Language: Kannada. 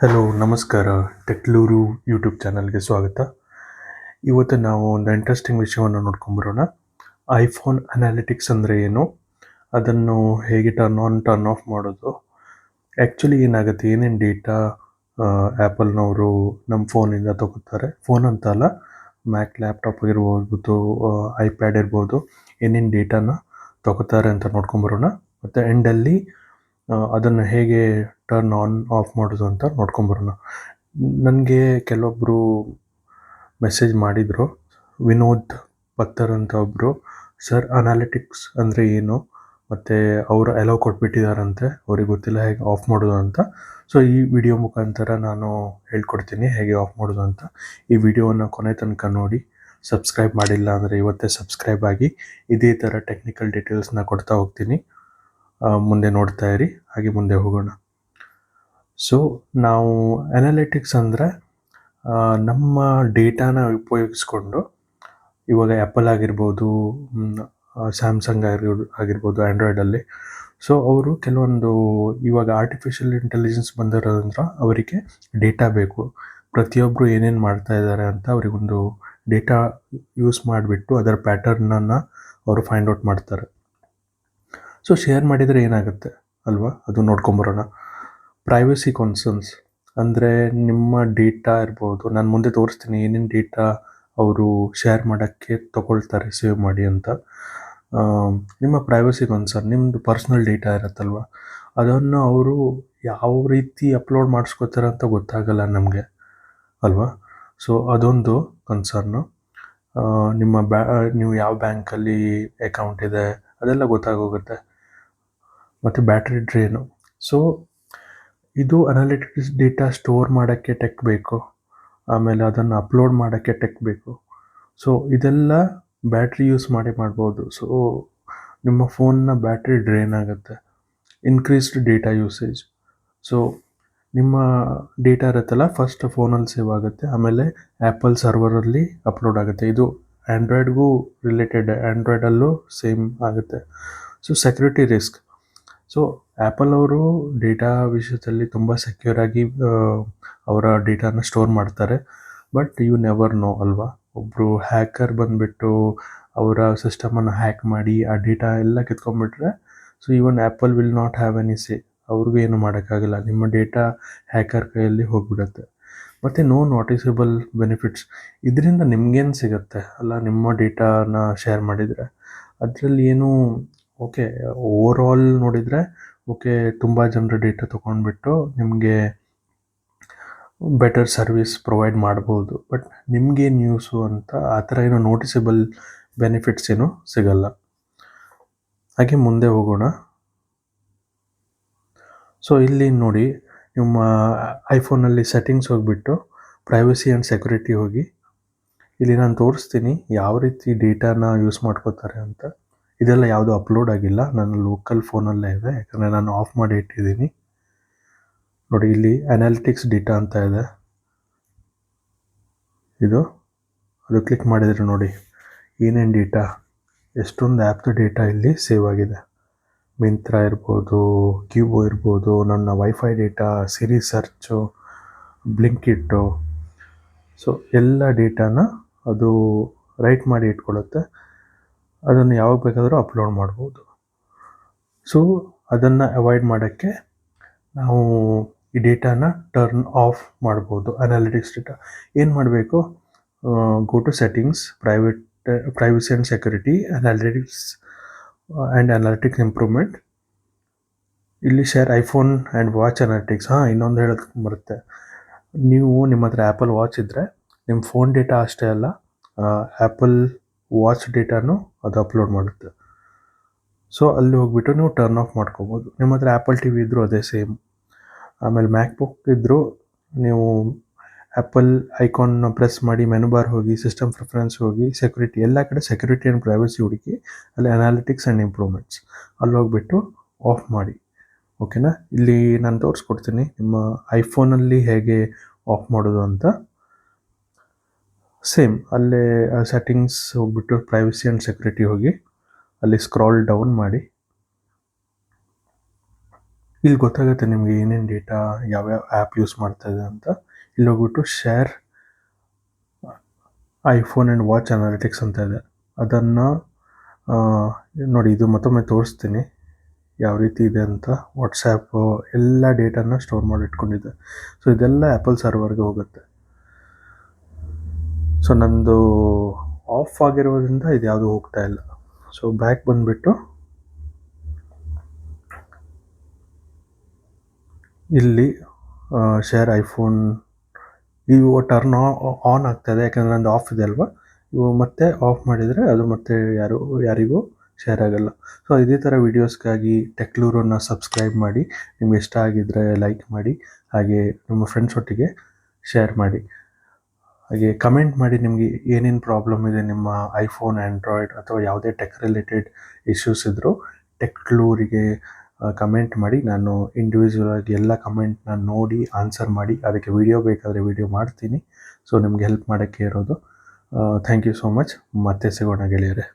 ಹಲೋ, ನಮಸ್ಕಾರ. ಟೆಕ್ಲೂರು ಯೂಟ್ಯೂಬ್ ಚಾನಲ್ಗೆ ಸ್ವಾಗತ. ಇವತ್ತು ನಾವು ಒಂದು ಇಂಟ್ರೆಸ್ಟಿಂಗ್ ವಿಷಯವನ್ನು ನೋಡ್ಕೊಂಬರೋಣ ಐಫೋನ್ ಅನಾಲಿಟಿಕ್ಸ್ ಅಂದರೆ ಏನು? ಅದನ್ನು ಹೇಗೆ ಟರ್ನ್ ಆನ್ ಟರ್ನ್ ಆಫ್ ಮಾಡೋದು? ಆ್ಯಕ್ಚುಲಿ ಏನಾಗುತ್ತೆ? ಏನೇನು ಡೇಟಾ ಆ್ಯಪಲ್ನವರು ನಮ್ಮ ಫೋನಿಂದ ತಗೋತಾರೆ? ಫೋನ್ ಅಂತ ಅಲ್ಲ ಮ್ಯಾಕ್ ಲ್ಯಾಪ್ಟಾಪ್ ಇರ್ಬೋದು ಐಪ್ಯಾಡ್ ಇರ್ಬೋದು, ಏನೇನು ಡೇಟಾನ ತಗೋತಾರೆ ಅಂತ ನೋಡ್ಕೊಂಬರೋಣ ಮತ್ತು ಎಂಡಲ್ಲಿ ಅದನ್ನು ಹೇಗೆ ಟರ್ನ್ ಆನ್ ಆಫ್ ಮಾಡೋದು ಅಂತ ನೋಡ್ಕೊಂಬರೋಣ ನನಗೆ ಕೆಲವೊಬ್ಬರು ಮೆಸೇಜ್ ಮಾಡಿದರು, ವಿನೋದ್ ಪತ್ತರ್ ಅಂತ ಒಬ್ಬರು ಸರ್ ಅನಾಲಿಟಿಕ್ಸ್ ಅಂದರೆ ಏನು? ಮತ್ತು ಅವರು ಅಲೋ ಕೊಟ್ಬಿಟ್ಟಿದ್ದಾರಂತೆ ಅವ್ರಿಗೆ ಗೊತ್ತಿಲ್ಲ ಹೇಗೆ ಆಫ್ ಮಾಡೋದು ಅಂತ. ಸೊ ಈ ವಿಡಿಯೋ ಮುಖಾಂತರ ನಾನು ಹೇಳ್ಕೊಡ್ತೀನಿ ಹೇಗೆ ಆಫ್ ಮಾಡೋದು ಅಂತ. ಈ ವಿಡಿಯೋವನ್ನು ಕೊನೆ ತನಕ ನೋಡಿ ಸಬ್ಸ್ಕ್ರೈಬ್ ಮಾಡಿಲ್ಲ ಅಂದರೆ ಇವತ್ತೇ ಸಬ್ಸ್ಕ್ರೈಬ್ ಆಗಿ, ಇದೇ ಥರ ಟೆಕ್ನಿಕಲ್ ಡೀಟೇಲ್ಸ್ನ ಕೊಡ್ತಾ ಹೋಗ್ತೀನಿ. ಮುಂದೆ ನೋಡ್ತಾ ಇರಿ, ಹಾಗೆ ಮುಂದೆ ಹೋಗೋಣ. ಸೊ ನಾವು ಅನಾಲಿಟಿಕ್ಸ್ ಅಂದರೆ ನಮ್ಮ ಡೇಟಾನ ಉಪಯೋಗಿಸ್ಕೊಂಡು, ಇವಾಗ ಆ್ಯಪಲ್ ಆಗಿರ್ಬೋದು ಸ್ಯಾಮ್ಸಂಗ್ ಆಗಿರ್ ಆಗಿರ್ಬೋದು ಆ್ಯಂಡ್ರಾಯ್ಡಲ್ಲಿ ಸೊ ಅವರು ಕೆಲವೊಂದು ಇವಾಗ ಆರ್ಟಿಫಿಷಿಯಲ್ ಇಂಟೆಲಿಜೆನ್ಸ್ ಬಂದಿರೋದ್ರಿಂದ ಅವರಿಗೆ ಡೇಟಾ ಬೇಕು. ಪ್ರತಿಯೊಬ್ಬರು ಏನೇನು ಮಾಡ್ತಾ ಇದ್ದಾರೆ ಅಂತ ಅವರಿಗೊಂದು ಡೇಟಾ ಯೂಸ್ ಮಾಡಿಬಿಟ್ಟು ಅದರ ಪ್ಯಾಟರ್ನನ್ನು ಅವರು ಫೈಂಡ್ ಔಟ್ ಮಾಡ್ತಾರೆ. ಸೊ ಶೇರ್ ಮಾಡಿದರೆ ಏನಾಗುತ್ತೆ ಅಲ್ವಾ? ಅದು ನೋಡ್ಕೊಂಬರೋಣ ಪ್ರೈವಸಿ ಕಾನ್ಸರ್ನ್ಸ್ ಅಂದರೆ ನಿಮ್ಮ ಡೇಟಾ ಇರ್ಬೋದು, ನಾನು ಮುಂದೆ ತೋರಿಸ್ತೀನಿ ಏನೇನು ಡೇಟಾ ಅವರು ಶೇರ್ ಮಾಡೋಕ್ಕೆ ತೊಗೊಳ್ತಾರೆ ಸೇವ್ ಮಾಡಿ ಅಂತ. ನಿಮ್ಮ ಪ್ರೈವಸಿ ಕನ್ಸರ್ನ್ ನಿಮ್ಮದು ಪರ್ಸ್ನಲ್ ಡೇಟಾ ಇರುತ್ತಲ್ವ? ಅದನ್ನು ಅವರು ಯಾವ ರೀತಿ ಅಪ್ಲೋಡ್ ಮಾಡಿಸ್ಕೋತಾರೆ ಅಂತ ಗೊತ್ತಾಗಲ್ಲ ನಮಗೆ, ಅಲ್ವಾ? ಸೊ ಅದೊಂದು ಕನ್ಸರ್ನು ನಿಮ್ಮ ಬ್ಯಾ, ನೀವು ಯಾವ ಬ್ಯಾಂಕಲ್ಲಿ ಅಕೌಂಟ್ ಇದೆ ಅದೆಲ್ಲ ಗೊತ್ತಾಗೋಗುತ್ತೆ. ಮತ್ತು ಬ್ಯಾಟ್ರಿ ಡ್ರೇನು ಸೊ ಇದು ಅನಾಲಿಟಿಕ್ಸ್ ಡೇಟಾ ಸ್ಟೋರ್ ಮಾಡೋಕ್ಕೆ ಟೆಕ್ ಬೇಕು. ಆಮೇಲೆ ಅದನ್ನು ಅಪ್ಲೋಡ್ ಮಾಡೋಕ್ಕೆ ಟೆಕ್ ಬೇಕು. ಸೊ ಇದೆಲ್ಲ ಬ್ಯಾಟ್ರಿ ಯೂಸ್ ಮಾಡಿ ಮಾಡ್ಬೋದು. ಸೊ ನಿಮ್ಮ ಫೋನ್ನ ಬ್ಯಾಟ್ರಿ ಡ್ರೈನ್ ಆಗುತ್ತೆ. ಇನ್ಕ್ರೀಸ್ಡ್ ಡೇಟಾ ಯೂಸೇಜ್ ಸೊ ನಿಮ್ಮ ಡೇಟಾ ಇರುತ್ತಲ್ಲ ಫಸ್ಟ್ ಫೋನಲ್ಲಿ ಸೇವ್ ಆಗುತ್ತೆ. ಆಮೇಲೆ ಆ್ಯಪಲ್ ಸರ್ವರಲ್ಲಿ ಅಪ್ಲೋಡ್ ಆಗುತ್ತೆ. ಇದು ಆ್ಯಂಡ್ರಾಯ್ಡ್ಗೂ ರಿಲೇಟೆಡ್ ಆ್ಯಂಡ್ರಾಯ್ಡಲ್ಲೂ ಸೇಮ್ ಆಗುತ್ತೆ. So security risk so Apple ಅವರು ಡೇಟಾ ವಿಷಯದಲ್ಲಿ ತುಂಬ ಸೆಕ್ಯೂರ್ ಆಗಿ ಅವರ ಡೇಟಾನ ಸ್ಟೋರ್ ಮಾಡ್ತಾರೆ. ಬಟ್ ಯು ನೆವರ್ ನೋ ಅಲ್ವಾ? ಒಬ್ಬರು ಹ್ಯಾಕರ್ ಬಂದುಬಿಟ್ಟು ಅವರ ಸಿಸ್ಟಮನ್ನು ಹ್ಯಾಕ್ ಮಾಡಿ, ಆ ಡೇಟಾ ಎಲ್ಲ ಕಿತ್ಕೊಂಡ್ಬಿಟ್ರೆ so even Apple will not have any say ಅವ್ರಿಗೂ ಏನು ಮಾಡೋಕ್ಕಾಗಲ್ಲ. ನಿಮ್ಮ ಡೇಟಾ ಹ್ಯಾಕರ್ ಕೈಯಲ್ಲಿ ಹೋಗ್ಬಿಡುತ್ತೆ. ಮತ್ತು ನೋ ನೋಟಿಸಬಲ್ ಬೆನಿಫಿಟ್ಸ್ ಇದರಿಂದ ನಿಮ್ಗೇನು ಸಿಗುತ್ತೆ? ಅಲ್ಲ, ನಿಮ್ಮ ಡೇಟಾನ ಶೇರ್ ಮಾಡಿದರೆ? ಅದರಲ್ಲಿ ಏನು ಓಕೆ ಓವರ್ ಆಲ್ ನೋಡಿದರೆ, ಓಕೆ, ತುಂಬ ಜನರ ಡೇಟಾ ತೊಗೊಂಡ್ಬಿಟ್ಟು ನಿಮಗೆ ಬೆಟರ್ ಸರ್ವಿಸ್ ಪ್ರೊವೈಡ್ ಮಾಡ್ಬೋದು. ಬಟ್ ನಿಮಗೇನು ಯೂಸು ಅಂತ ಆ ಥರ ಏನೋ ನೋಟಿಸಬಲ್ ಬೆನಿಫಿಟ್ಸ್ ಏನೂ ಸಿಗಲ್ಲ. ಹಾಗೆ ಮುಂದೆ ಹೋಗೋಣ. ಸೊ ಇಲ್ಲಿ ನೋಡಿ, ನಿಮ್ಮ ಐಫೋನಲ್ಲಿ ಸೆಟ್ಟಿಂಗ್ಸ್ ಹೋಗಿಬಿಟ್ಟು ಪ್ರೈವಸಿ ಆ್ಯಂಡ್ ಸೆಕ್ಯೂರಿಟಿ ಹೋಗಿ. ಇಲ್ಲಿ ನಾನು ತೋರಿಸ್ತೀನಿ ಯಾವ ರೀತಿ ಡೇಟಾನ ಯೂಸ್ ಮಾಡ್ಕೋತಾರೆ ಅಂತ. ಇದೆಲ್ಲ ಯಾವುದೂ ಅಪ್ಲೋಡ್ ಆಗಿಲ್ಲ. ನನ್ನ ಲೋಕಲ್ ಫೋನಲ್ಲೇ ಇದೆ. ಯಾಕಂದರೆ ನಾನು ಆಫ್ ಮಾಡಿ ಇಟ್ಟಿದ್ದೀನಿ. ನೋಡಿ, ಇಲ್ಲಿ ಅನಾಲಿಟಿಕ್ಸ್ ಡೇಟಾ ಅಂತ ಇದೆ. ಇದು, ಅದು ಕ್ಲಿಕ್ ಮಾಡಿದರೆ ನೋಡಿ, ಏನೇನು ಡೇಟಾ ಎಷ್ಟೊಂದು ಆ್ಯಪ್ದು ಡೇಟಾ ಇಲ್ಲಿ ಸೇವ್ ಆಗಿದೆ. ಮಿಂತ್ರ ಇರ್ಬೋದು ಕ್ಯೂಬೋ ಇರ್ಬೋದು, ನನ್ನ wifi data Siri search Blinkit so ಎಲ್ಲ ಡೇಟಾನ ಅದು ರೈಟ್ ಮಾಡಿ ಇಟ್ಕೊಳ್ಳುತ್ತೆ. ಅದನ್ನು ಯಾವಾಗ ಬೇಕಾದರೂ ಅಪ್ಲೋಡ್ ಮಾಡ್ಬೋದು. ಸೊ ಅದನ್ನು ಅವಾಯ್ಡ್ ಮಾಡೋಕ್ಕೆ ನಾವು ಈ ಡೇಟಾನ ಟರ್ನ್ ಆಫ್ ಮಾಡ್ಬೋದು ಅನಾಲಿಟಿಕ್ಸ್ ಡೇಟಾ ಏನು ಮಾಡಬೇಕು? Go to settings private privacy and security analytics and analytics improvement ಇಲ್ಲಿ share iPhone and watch analytics ಹಾಂ, ಇನ್ನೊಂದು ಹೇಳೋದಕ್ಕೆ ಬರುತ್ತೆ. ನೀವು ನಿಮ್ಮ ಹತ್ರ ಆ್ಯಪಲ್ ವಾಚ್ ಇದ್ದರೆ ನಿಮ್ಮ ಫೋನ್ ಡೇಟಾ ಅಷ್ಟೇ ಅಲ್ಲ ಆ್ಯಪಲ್ ವಾಚ್ ಡೇಟಾನು ಅದು ಅಪ್ಲೋಡ್ ಮಾಡುತ್ತೆ. ಸೊ ಅಲ್ಲಿ ಹೋಗ್ಬಿಟ್ಟು ನೀವು ಟರ್ನ್ ಆಫ್ ಮಾಡ್ಕೋಬೋದು. ನಿಮ್ಮ ಹತ್ರ ಆ್ಯಪಲ್ ಟಿ ವಿ ಇದ್ದರೂ ಅದೇ ಸೇಮ್ ಆಮೇಲೆ ಮ್ಯಾಕ್ಬುಕ್ ಇದ್ದರೂ ನೀವು ಆ್ಯಪಲ್ ಐಕಾನ್ನ ಪ್ರೆಸ್ ಮಾಡಿ ಮೆನು ಬಾರ್ ಹೋಗಿ ಸಿಸ್ಟಮ್ ಪ್ರಿಫರೆನ್ಸ್ ಹೋಗಿ ಸೆಕ್ಯೂರಿಟಿ ಎಲ್ಲ ಕಡೆ ಸೆಕ್ಯೂರಿಟಿ ಆ್ಯಂಡ್ ಪ್ರೈವಸಿ ಹುಡುಕಿ, ಅಲ್ಲಿ ಅನಾಲಿಟಿಕ್ಸ್ ಆ್ಯಂಡ್ ಇಂಪ್ರೂವ್ಮೆಂಟ್ಸ್ ಅಲ್ಲಿ ಹೋಗ್ಬಿಟ್ಟು ಆಫ್ ಮಾಡಿ. ಓಕೆನಾ ಇಲ್ಲಿ ನಾನು ತೋರಿಸ್ಕೊಡ್ತೀನಿ, ನಿಮ್ಮ ಐಫೋನಲ್ಲಿ ಹೇಗೆ ಆಫ್ ಮಾಡೋದು ಅಂತ. ಸೇಮ್ ಅಲ್ಲೇ ಸೆಟ್ಟಿಂಗ್ಸ್ ಹೋಗ್ಬಿಟ್ಟು ಪ್ರೈವಸಿ ಆ್ಯಂಡ್ ಸೆಕ್ಯೂರಿಟಿ ಹೋಗಿ ಅಲ್ಲಿ ಸ್ಕ್ರಾಲ್ ಡೌನ್ ಮಾಡಿ. ಇಲ್ಲಿ ಗೊತ್ತಾಗುತ್ತೆ ನಿಮಗೆ ಏನೇನು ಡೇಟಾ ಯಾವ್ಯಾವ ಆ್ಯಪ್ ಯೂಸ್ ಮಾಡ್ತಾ ಇದೆ ಅಂತ. ಇಲ್ಲಿ ಹೋಗ್ಬಿಟ್ಟು share iPhone and watch analytics ಅಂತ ಇದೆ. ಅದನ್ನು ನೋಡಿ, ಇದು ಮತ್ತೊಮ್ಮೆ ತೋರಿಸ್ತೀನಿ. ಯಾವ ರೀತಿ ಇದೆ ಅಂತ. ವಾಟ್ಸ್ಯಾಪು ಎಲ್ಲ ಡೇಟಾನ ಸ್ಟೋರ್ ಮಾಡಿ ಇಟ್ಕೊಂಡಿದ್ದೆ. ಸೊ ಇದೆಲ್ಲ ಆ್ಯಪಲ್ ಸರ್ವರ್ಗೆ ಹೋಗುತ್ತೆ. ಸೊ ನಂದು ಆಫ್ ಆಗಿರೋದ್ರಿಂದ ಇದು ಯಾವುದು ಹೋಗ್ತಾ ಇಲ್ಲ. ಸೊ ಬ್ಯಾಕ್ ಬಂದುಬಿಟ್ಟು ಇಲ್ಲಿ ಶೇರ್ ಐಫೋನ್ ಇವು ಟರ್ನ್ ಆನ್ ಆಗ್ತಾಯಿದೆ ಯಾಕಂದರೆ ನಂದು ಆಫ್ ಇದೆ ಅಲ್ವಾ? ಇವು ಮತ್ತೆ ಆಫ್ ಮಾಡಿದರೆ ಅದು ಮತ್ತೆ ಯಾರು, ಯಾರಿಗೂ ಶೇರ್ ಆಗಲ್ಲ. ಸೊ ಇದೇ ಥರ ವೀಡಿಯೋಸ್ಗಾಗಿ ಟೆಕ್ಲೂರನ್ನು ಸಬ್ಸ್ಕ್ರೈಬ್ ಮಾಡಿ. ನಿಮ್ಗೆ ಇಷ್ಟ ಆಗಿದ್ದರೆ ಲೈಕ್ ಮಾಡಿ. ಹಾಗೆ ನಿಮ್ಮ ಫ್ರೆಂಡ್ಸ್ ಒಟ್ಟಿಗೆ ಶೇರ್ ಮಾಡಿ. ಹಾಗೆ ಕಮೆಂಟ್ ಮಾಡಿ ನಿಮಗೆ ಏನೇನು ಪ್ರಾಬ್ಲಮ್ ಇದೆ ನಿಮ್ಮ ಐಫೋನ್ ಆ್ಯಂಡ್ರಾಯ್ಡ್ ಅಥವಾ ಯಾವುದೇ ಟೆಕ್ ರಿಲೇಟೆಡ್ ಇಶ್ಯೂಸ್ ಇದ್ದರೂ ಟೆಕ್ಲೂರಿಗೆ ಕಮೆಂಟ್ ಮಾಡಿ. ನಾನು ಇಂಡಿವಿಜುವಲ್ ಆಗಿ ಎಲ್ಲ ಕಮೆಂಟ್ನ ನೋಡಿ ಆನ್ಸರ್ ಮಾಡಿ. ಅದಕ್ಕೆ ವಿಡಿಯೋ ಬೇಕಾದರೆ ವಿಡಿಯೋ ಮಾಡ್ತೀನಿ. ಸೊ ನಿಮ್ಗೆ ಹೆಲ್ಪ್ ಮಾಡೋಕ್ಕೆ ಇರೋದು. ಥ್ಯಾಂಕ್ ಯು ಸೋ ಮಚ್ ಮತ್ತೆ ಸಿಗೋಣ ಗೆಳೆಯರೆ.